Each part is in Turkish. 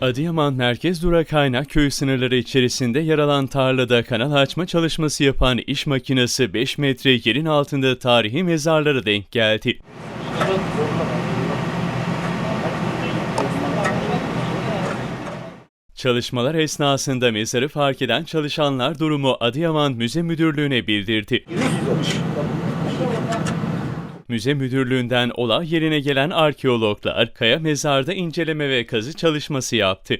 Adıyaman Merkez Durak Kaynak Köyü sınırları içerisinde yer alan tarlada kanal açma çalışması yapan iş makinesi 5 metre yerin altında tarihi mezarlara denk geldi. Çalışmalar esnasında mezarı fark eden çalışanlar durumu Adıyaman Müze Müdürlüğü'ne bildirdi. Müze müdürlüğünden olay yerine gelen arkeologlar kaya mezarda inceleme ve kazı çalışması yaptı.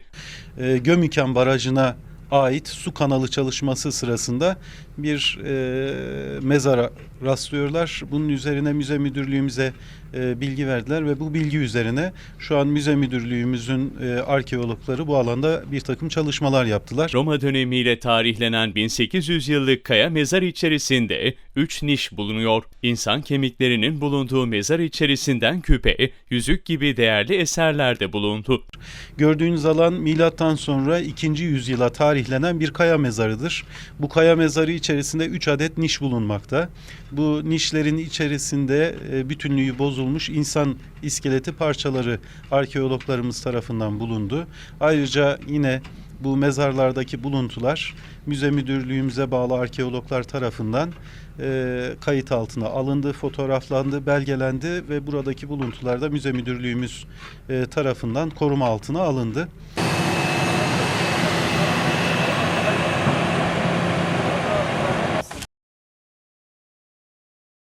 e, Gömüken Barajı'na ait su kanalı çalışması sırasında bir e, mezara rastlıyorlar. Bunun üzerine müze müdürlüğümüze e, bilgi verdiler ve bu bilgi üzerine şu an müze müdürlüğümüzün e, arkeologları bu alanda bir takım çalışmalar yaptılar. Roma dönemiyle tarihlenen 1800 yıllık kaya mezar içerisinde 3 niş bulunuyor. İnsan kemiklerinin bulunduğu mezar içerisinden küpe, yüzük gibi değerli eserler de bulundu. Gördüğünüz alan milattan sonra 2. yüzyıla tarihlenen bir kaya mezarıdır. Bu kaya mezarı içerisinde 3 adet niş bulunmakta. Bu nişlerin içerisinde e, bütünlüğü bozulmuş insan iskeleti parçaları arkeologlarımız tarafından bulundu. Ayrıca yine bu mezarlardaki buluntular müze müdürlüğümüze bağlı arkeologlar tarafından e, kayıt altına alındı, fotoğraflandı, belgelendi ve buradaki buluntular da müze müdürlüğümüz e, tarafından koruma altına alındı.